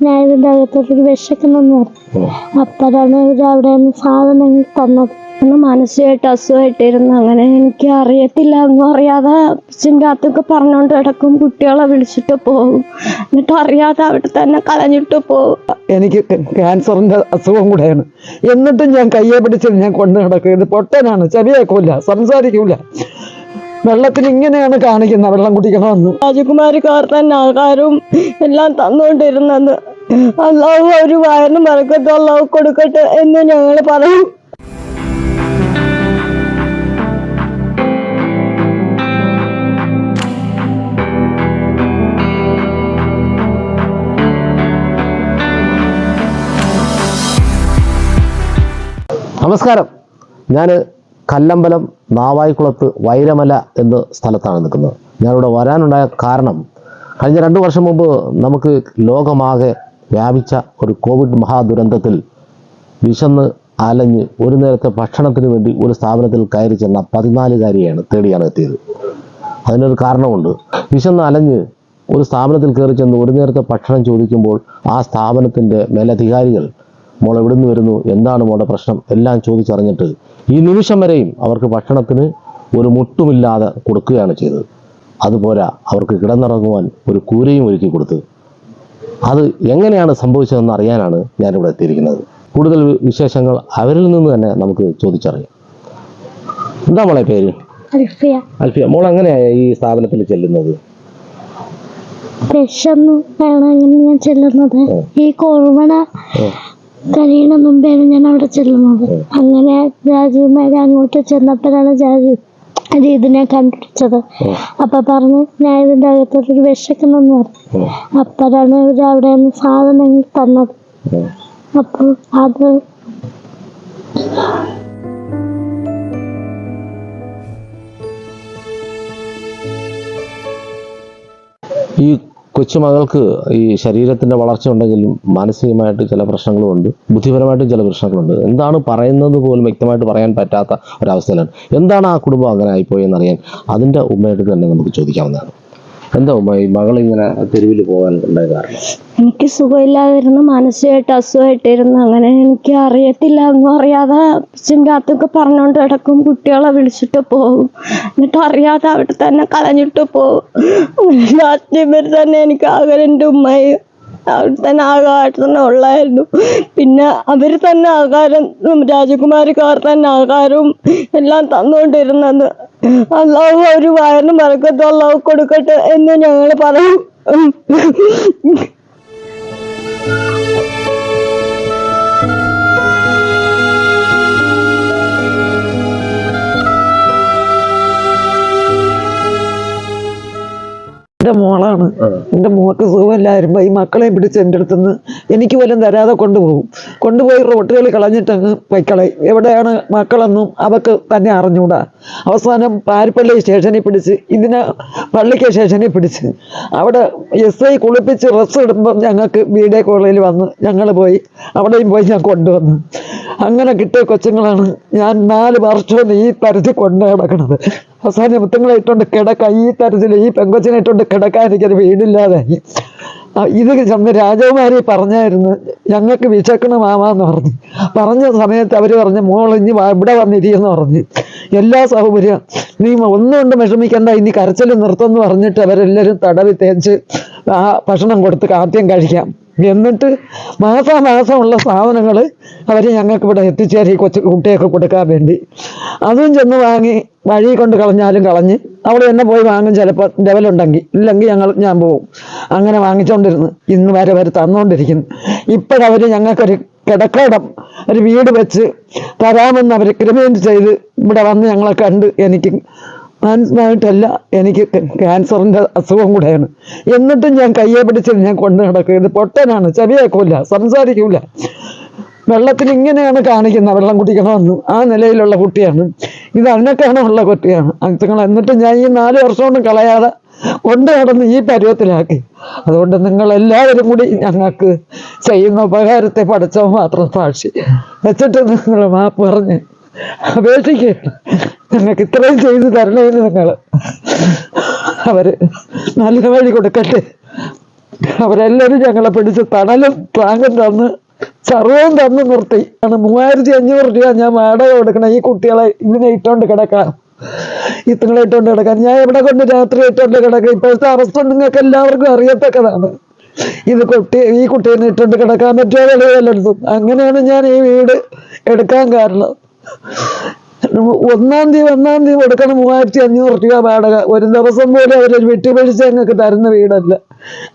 ഞാൻ അകത്തോട്ട് വിശക്കുന്നെന്ന് പറഞ്ഞു. അപ്പോഴാണ് ഇവർ അവിടെ നിന്ന് സാധനങ്ങൾ തന്നത്. അന്ന് മാനസികമായിട്ട് അസുഖമായിട്ടിരുന്നു. അങ്ങനെ എനിക്ക് അറിയത്തില്ല. ഒന്നും അറിയാതെ ചിങ്കാത്തൊക്കെ പറഞ്ഞുകൊണ്ട് കിടക്കും കുട്ടികളെ വിളിച്ചിട്ട് പോകും. എന്നിട്ട് അറിയാതെ അവിടെ തന്നെ കളഞ്ഞിട്ട് പോകും. എനിക്ക് ക്യാൻസറിന്റെ അസുഖം കൂടെയാണ്. എന്നിട്ടും ഞാൻ കയ്യെ പിടിച്ചിട്ട് ഞാൻ കൊണ്ടു നടക്കുക ഇത് പൊട്ടനാണ് ചെവിയേക്കൂല സംസാരിക്കൂല. വെള്ളത്തിന് ഇങ്ങനെയാണ് കാണിക്കുന്നത്. വെള്ളം കുടിക്കണമെന്ന്. രാജകുമാരിക്കാർ തന്നെ ആൾക്കാരും എല്ലാം തന്നുകൊണ്ടിരുന്നത് അള്ളാഹു ഒരു വയറിന് മറക്കത്ത് അള്ളാഹു കൊടുക്കട്ടെ എന്ന് ഞങ്ങൾ പറയും. നമസ്കാരം. ഞാൻ കല്ലമ്പലം നാവായിക്കുളത്ത് വൈരമല എന്ന സ്ഥലത്താണ് നിൽക്കുന്നത്. ഞാനിവിടെ വരാനുണ്ടായ കാരണം കഴിഞ്ഞ രണ്ട് വർഷം മുമ്പ് നമുക്ക് ലോകമാകെ വ്യാപിച്ച ഒരു കോവിഡ് മഹാദുരന്തത്തിൽ വിശന്ന് അലഞ്ഞ് ഒരു നേരത്തെ ഭക്ഷണത്തിന് വേണ്ടി ഒരു സ്ഥാപനത്തിൽ കയറി ചെന്ന പതിനാലുകാരിയാണ് തേടിയാണ് എത്തിയത്. അതിനൊരു കാരണമുണ്ട്. വിശന്ന് അലഞ്ഞ് ഒരു സ്ഥാപനത്തിൽ കയറി ചെന്ന് ഒരു നേരത്തെ ഭക്ഷണം ചോദിക്കുമ്പോൾ ആ സ്ഥാപനത്തിന്റെ മേലധികാരികൾ മോൾ എവിടുന്ന് വരുന്നു? എന്താണ് മോളുടെ പ്രശ്നം? എല്ലാം ചോദിച്ചറിഞ്ഞിട്ട് ഈ നിമിഷം വരെയും അവർക്ക് ഭക്ഷണത്തിന് ഒരു മുട്ടുമില്ലാതെ കൊടുക്കുകയാണ് ചെയ്തത്. അതുപോലെ അവർക്ക് കിടന്നിറങ്ങുവാൻ ഒരു കൂരയും ഒരുക്കി കൊടുത്തു. അത് എങ്ങനെയാണ് സംഭവിച്ചതെന്ന് അറിയാനാണ് ഞാനിവിടെ എത്തിയിരിക്കുന്നത്. കൂടുതൽ വിശേഷങ്ങൾ അവരിൽ നിന്ന് തന്നെ നമുക്ക് ചോദിച്ചറിയാം. എന്താ മോളെ പേര്? അൽഫിയ. അൽഫിയ മോൾ എങ്ങനെയാ ഈ സ്ഥാപനത്തിൽ ചെല്ലുന്നത്? ആണ് അങ്ങനെ ഞാൻ ചെല്ലുന്നത്. ഈ കൊറോണ കഴിയണ മുമ്പാണ് ഞാൻ അവിടെ ചെല്ലുന്നത്. അങ്ങനെ രാജകുമാരി അങ്ങോട്ട് ചെന്നപ്പോഴാണ് രാജു അത് ഇതിനെ കണ്ടുപിടിച്ചത്. അപ്പൊ പറഞ്ഞു ഞാൻ ഇതിന്റെ അകത്തോട്ട് വിശക്കുന്നെന്ന് പറഞ്ഞു. അപ്പോഴാണ് ഇവർ അവിടെ നിന്ന് സാധനങ്ങൾ തന്നത്. അപ്പോൾ അത് ഈ കൊച്ചുമകൾക്ക് ഈ ശരീരത്തിന്റെ വളർച്ച ഉണ്ടെങ്കിലും മാനസികമായിട്ട് ചില പ്രശ്നങ്ങളുമുണ്ട്. ബുദ്ധിപരമായിട്ടും ചില പ്രശ്നങ്ങളുണ്ട്. എന്താണ് പറയുന്നത് പോലും വ്യക്തമായിട്ട് പറയാൻ പറ്റാത്ത ഒരവസ്ഥയിലാണ്. എന്താണ് ആ കുടുംബം അങ്ങനെ ആയിപ്പോയെന്നറിയാൻ അതിന്റെ ഉമ്മയായിട്ട് തന്നെ നമുക്ക് ചോദിക്കാവുന്നതാണ്. എന്താ മകൾ ഇങ്ങനെ തെരുവിൽ പോകാൻ കാരണം? എനിക്ക് സുഖമില്ലാതിരുന്നു മാനസികമായിട്ട് അസുഖമായിട്ടിരുന്നു. അങ്ങനെ എനിക്ക് അറിയത്തില്ല ഒന്നും അറിയാതെ അച്ഛന്റെ അകത്തൊക്കെ പറഞ്ഞുകൊണ്ട് കിടക്കും. കുട്ടികളെ വിളിച്ചിട്ട് പോകും. എന്നിട്ട് അറിയാതെ അവിടെ തന്നെ കളഞ്ഞിട്ട് പോകും. ലാസ്റ്റ് തന്നെ എനിക്ക് ആകെ എന്റെ ഉമ്മയും അവിടെ തന്നെ ആകാരം തന്നെ ഉള്ളായിരുന്നു. പിന്നെ അവർ തന്നെ ആകാരം രാജകുമാരിക്കാർ തന്നെ ആകാരവും എല്ലാം തന്നുകൊണ്ടിരുന്നത്. അള്ളാഹു ഒരു വയറിന് മറക്കട്ടെ അള്ളാഹു കൊടുക്കട്ടെ എന്ന് ഞങ്ങൾ പറയും. എന്റെ മോളാണ് എന്റെ മോൾക്ക് സുഖമില്ലായിരുമ്പോൾ ഈ മക്കളെയും പിടിച്ച് എന്റെ അടുത്തുനിന്ന് എനിക്ക് പോലും തരാതെ കൊണ്ടുപോകും. കൊണ്ടുപോയി റോട്ടുകൾ കളഞ്ഞിട്ടങ്ങ് വയ്ക്കളയും എവിടെയാണ് മക്കളെന്നും അവക്ക് തന്നെ അറിഞ്ഞൂടാ. അവസാനം പാരിപ്പള്ളി സ്റ്റേഷനിൽ പിടിച്ച് ഇതിനെ പള്ളിക്ക് സ്റ്റേഷനിൽ പിടിച്ച്. അവിടെ എസ് ഐ കുളിപ്പിച്ച് ഡ്രസ്സ് ഇടുമ്പം ഞങ്ങൾക്ക് വീഡിയോ കോളിൽ വന്ന് ഞങ്ങൾ പോയി അവിടെയും പോയി ഞാൻ കൊണ്ടുവന്നു. അങ്ങനെ കിട്ടിയ കൊച്ചുങ്ങളാണ് ഞാൻ നാല് വർഷം ഈ തരത്തിൽ കൊണ്ടു കിടക്കണത് അവസാനം മുത്തങ്ങളായിട്ടുണ്ട് കിടക്ക. ഈ തരത്തിൽ ഈ പെങ്കൊച്ചനായിട്ടുണ്ട് കിടക്കാൻ എനിക്കൊരു വീടില്ലാതെ. ഇത് ചെന്ന് രാജകുമാരി പറഞ്ഞായിരുന്നു ഞങ്ങൾക്ക് വിശക്കണ മാമാന്ന് പറഞ്ഞു. പറഞ്ഞ സമയത്ത് അവർ പറഞ്ഞു മോൾ ഇനി ഇവിടെ വന്നിരിക്കുന്ന പറഞ്ഞു. എല്ലാ സൗകര്യം നീ ഒന്നുകൊണ്ട് വിഷമിക്കണ്ട. ഇനി കരച്ചിൽ നിർത്തുമെന്ന് പറഞ്ഞിട്ട് അവരെല്ലാവരും തടവി തേച്ച് ആ ഭക്ഷണം കൊടുത്ത് ആദ്യം കഴിക്കാം. എന്നിട്ട് മാസാമാസമുള്ള സാധനങ്ങൾ അവർ ഞങ്ങൾക്ക് ഇവിടെ എത്തിച്ചേരി കൊച്ചു കുട്ടിയൊക്കെ കൊടുക്കാൻ വേണ്ടി. അതും ചെന്ന് വാങ്ങി വഴി കൊണ്ട് കളഞ്ഞാലും കളഞ്ഞ് അവിടെ തന്നെ പോയി വാങ്ങും ചിലപ്പോൾ ലെവലുണ്ടെങ്കിൽ ഇല്ലെങ്കിൽ ഞങ്ങൾ ഞാൻ പോവും. അങ്ങനെ വാങ്ങിച്ചുകൊണ്ടിരുന്നു ഇന്ന് വരെ വരെ തന്നുകൊണ്ടിരിക്കുന്നു ഇപ്പോഴവർ ഞങ്ങൾക്കൊരു കിടക്കടം ഒരു വീട് വെച്ച് തരാമെന്ന് അവർ ക്രിമേന്റ് ചെയ്ത് ഇവിടെ വന്ന് ഞങ്ങളെ കണ്ട് എനിക്ക് മാനസികമായിട്ടല്ല എനിക്ക് ക്യാൻസറിന്റെ അസുഖം കൂടെയാണ്. എന്നിട്ടും ഞാൻ കയ്യെ പിടിച്ചിട്ട് ഞാൻ കൊണ്ടു നടക്കുന്നത് പൊട്ടനാണ് ചെവിയേക്കില്ല സംസാരിക്കൂല. വെള്ളത്തിൽ ഇങ്ങനെയാണ് കാണിക്കുന്നത് വെള്ളം കുടിക്കണമെന്ന്. ആ നിലയിലുള്ള കുട്ടിയാണ്. ഇത് അതിനൊക്കെയാണുള്ള കുട്ടിയാണ്. അങ്ങനെ എന്നിട്ടും ഞാൻ ഈ നാല് വർഷം കൊണ്ട് കളയാതെ കൊണ്ട് നടന്ന് ഈ പരുവത്തിലാക്കി. അതുകൊണ്ട് നിങ്ങൾ എല്ലാവരും കൂടി ഞങ്ങൾക്ക് ചെയ്യുന്ന ഉപകാരത്തെ പഠിച്ചോ മാത്രം സാക്ഷി. വെച്ചിട്ട് നിങ്ങൾ മാപ്പ് പറഞ്ഞ് അപേക്ഷിക്കുകയാണ്. ഞങ്ങൾക്ക് ഇത്രയും ചെയ്തു തരണേന്ന് നിങ്ങൾ അവർ നല്ല വഴി കൊടുക്കട്ടെ. അവരെല്ലാവരും ഞങ്ങളെ പിടിച്ച് തണലും താങ്ങും തന്ന് സർവവും തന്ന് നിർത്തി. ആണ് മൂവായിരത്തി അഞ്ഞൂറ് രൂപ ഞാൻ വാടക കൊടുക്കണം ഈ കുട്ടികളെ ഇതിനെ ഇട്ടോണ്ട് കിടക്കാം. ഇത്തങ്ങളെ ഇട്ടോണ്ട് കിടക്കാൻ ഞാൻ എവിടെ കൊണ്ട് രാത്രി ഇട്ടോണ്ട് കിടക്കാം? ഇപ്പോഴത്തെ അവസ്ഥ നിങ്ങൾക്ക് എല്ലാവർക്കും അറിയത്തക്കതാണ്. ഇത് കുട്ടി ഈ കുട്ടീനെ ഇട്ടോണ്ട് കിടക്കാൻ പറ്റുമോ വല്ലതും അങ്ങനെയാണ് ഞാൻ ഈ വീട് എടുക്കാൻ കാരണം. ഒന്നാം തീയതി ഒന്നാം തീയതി കൊടുക്കണം മൂവായിരത്തി അഞ്ഞൂറ് രൂപ വാടക. ഒരു ദിവസം പോലും അവർ വിട്ടുവീഴ്ച ഞങ്ങൾക്ക് തരുന്ന വീടല്ല.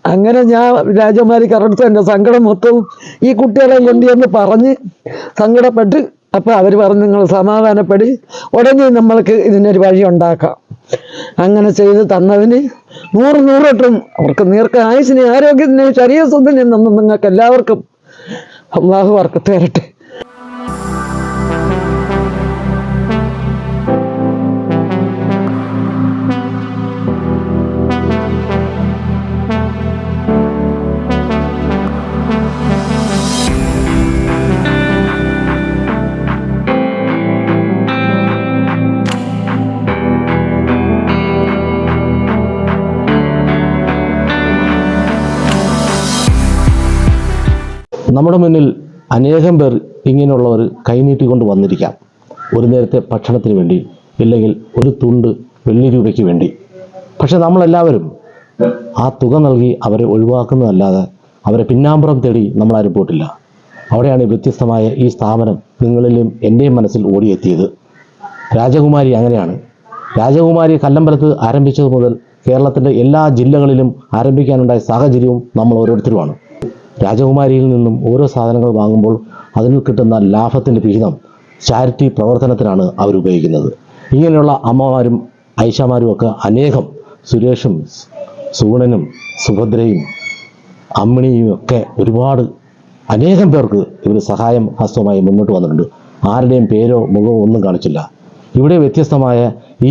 അങ്ങനെ ഞാൻ രാജകുമാരി കറടുത്ത് എന്റെ സങ്കടം മൊത്തവും ഈ കുട്ടികളെ കൊണ്ടുവന്ന് പറഞ്ഞ് സങ്കടപ്പെട്ട് അപ്പൊ അവർ പറഞ്ഞു നിങ്ങൾ സമാധാനപ്പെടി. ഉടനെ നമ്മൾക്ക് ഇതിനൊരു വഴി ഉണ്ടാക്കാം. അങ്ങനെ ചെയ്ത് തന്നതിന് നൂറ് നൂറൊട്ടും അവർക്ക് നീർക്ക ആയുസിനെ ആരോഗ്യത്തിന് ശരീരസ്വത്തിന് നിന്നും നിങ്ങൾക്ക് എല്ലാവർക്കും അള്ളാഹു വർക്ക് തരട്ടെ. നമ്മുടെ മുന്നിൽ അനേകം പേർ ഇങ്ങനെയുള്ളവർ കൈനീട്ടിക്കൊണ്ട് വന്നിരിക്കാം. ഒരു നേരത്തെ ഭക്ഷണത്തിന് വേണ്ടി ഇല്ലെങ്കിൽ ഒരു തുണ്ട് വെള്ളി രൂപയ്ക്ക് വേണ്ടി. പക്ഷെ നമ്മളെല്ലാവരും ആ തുക നൽകി അവരെ ഒഴിവാക്കുന്നതല്ലാതെ അവരെ പിന്നാമ്പുറം തേടി നമ്മളാരും പോയിട്ടില്ല. അവിടെയാണ് വ്യത്യസ്തമായ ഈ സ്ഥാപനം നിങ്ങളിലും എന്റെയും മനസ്സിൽ ഓടിയെത്തിയത്. രാജകുമാരി അങ്ങനെയാണ്. രാജകുമാരി കല്ലമ്പലത്ത് ആരംഭിച്ചത് മുതൽ കേരളത്തിന്റെ എല്ലാ ജില്ലകളിലും ആരംഭിക്കാനുണ്ടായ സാഹചര്യവും നമ്മൾ ഓരോരുത്തരുമാണ്. രാജകുമാരിയിൽ നിന്നും ഓരോ സാധനങ്ങൾ വാങ്ങുമ്പോൾ അതിൽ കിട്ടുന്ന ലാഭത്തിന്റെ വിഹിതം ചാരിറ്റി പ്രവർത്തനത്തിനാണ് അവരുപയോഗിക്കുന്നത് ഇങ്ങനെയുള്ള അമ്മമാരും ഐഷമാരും ഒക്കെ അനേകം സുരേഷും സൂണനും സുഭദ്രയും അമ്മിണിയും ഒക്കെ ഒരുപാട് അനേകം പേർക്ക് ഇവർ സഹായം ഹസ്തവുമായി മുന്നോട്ട് വന്നിട്ടുണ്ട്. ആരുടെയും പേരോ മുഖമോ ഒന്നും കാണിച്ചില്ല. ഇവിടെ വ്യത്യസ്തമായ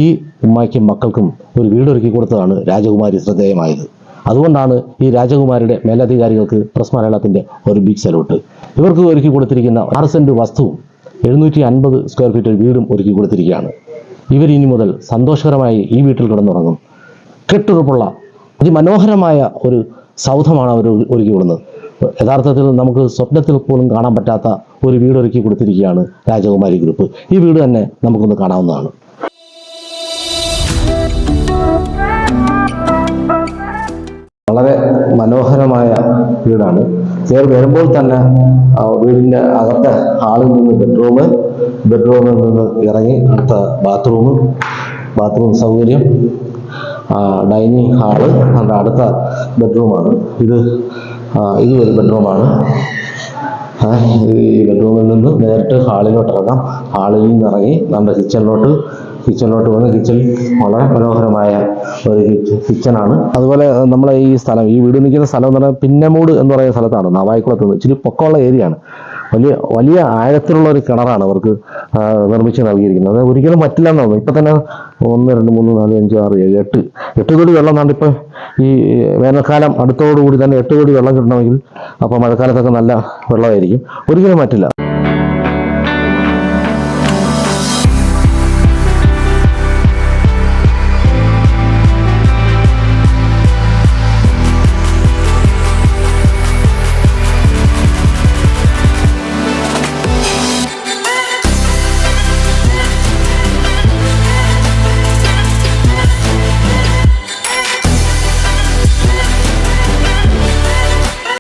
ഈ ഉമ്മയ്ക്കും മക്കൾക്കും ഒരു വീടൊരുക്കി കൊടുത്തതാണ് രാജകുമാരി ശ്രദ്ധേയമായത്. അതുകൊണ്ടാണ് ഈ രാജകുമാരിയുടെ മേലധികാരികൾക്ക് പ്രസ് മലയാളത്തിന്റെ ഒരു ബിഗ് സലൂട്ട് ഇവർക്ക് ഒരുക്കി കൊടുത്തിരിക്കുന്ന ആറ് സെന്റ് വസ്തുവും എഴുന്നൂറ്റി അൻപത് സ്ക്വയർ ഫീറ്റ് വീടും ഒരുക്കി കൊടുത്തിരിക്കുകയാണ്. ഇവർ ഇനി മുതൽ സന്തോഷകരമായി ഈ വീട്ടിൽ കിടന്നുറങ്ങും. കെട്ടുറപ്പുള്ള അതിമനോഹരമായ ഒരു സൗധമാണ് അവർ ഒരുക്കി കൊടുക്കുന്നത് യഥാർത്ഥത്തിൽ നമുക്ക് സ്വപ്നത്തിൽ പോലും കാണാൻ പറ്റാത്ത ഒരു വീട് ഒരുക്കി കൊടുത്തിരിക്കുകയാണ് രാജകുമാരി ഗ്രൂപ്പ് ഈ വീട് തന്നെ നമുക്കൊന്ന് കാണാവുന്നതാണ്. വളരെ മനോഹരമായ വീടാണ്. കയറി വരുമ്പോൾ തന്നെ വീടിന്റെ അകത്തെ ഹാളിൽ നിന്ന് ബെഡ്റൂം ബെഡ്റൂമിൽ നിന്ന് ഇറങ്ങി അടുത്ത ബാത്റൂം ബാത്റൂം സൗകര്യം ഡൈനിങ് ഹാൾ അതിന്റെ അടുത്ത ബെഡ്റൂമാണ്. ഇത് ഇത് ഒരു ബെഡ്റൂമാണ്. ഈ ബെഡ്റൂമിൽ നിന്ന് നേരിട്ട് ഹാളിലോട്ട് ഇറങ്ങാം. ഹാളിൽ നിന്ന് ഇറങ്ങി നമ്മുടെ കിച്ചണിലോട്ട് കിച്ചണിലോട്ട് വന്ന് കിച്ചൺ വളരെ മനോഹരമായ ഒരു കിച്ച- കിച്ചണാണ് അതുപോലെ നമ്മളെ ഈ സ്ഥലം ഈ വീട് നിൽക്കുന്ന സ്ഥലം എന്ന് പറഞ്ഞാൽ പിന്നമൂട് എന്ന് പറയുന്ന സ്ഥലത്താണ് നവായിക്കുളത്ത് നിന്ന്. ഇച്ചിരി പൊക്കമുള്ള ഏരിയയാണ് വലിയ വലിയ ആഴത്തിലുള്ള ഒരു കിണറാണ് അവർക്ക് നിർമ്മിച്ച് നൽകിയിരിക്കുന്നത്. അത് ഒരിക്കലും പറ്റില്ല എന്ന് തോന്നുന്നു. ഇപ്പം തന്നെ ഒന്ന് രണ്ട് മൂന്ന് നാല് അഞ്ച് ആറ് ഏഴ് എട്ട് എട്ട് കോടി വെള്ളം നാണ്ട് ഇപ്പം ഈ വേനൽക്കാലം അടുത്തോടുകൂടി തന്നെ എട്ട് കോടി വെള്ളം കിട്ടണമെങ്കിൽ അപ്പോൾ മഴക്കാലത്തൊക്കെ നല്ല വെള്ളമായിരിക്കും. ഒരിക്കലും പറ്റില്ല.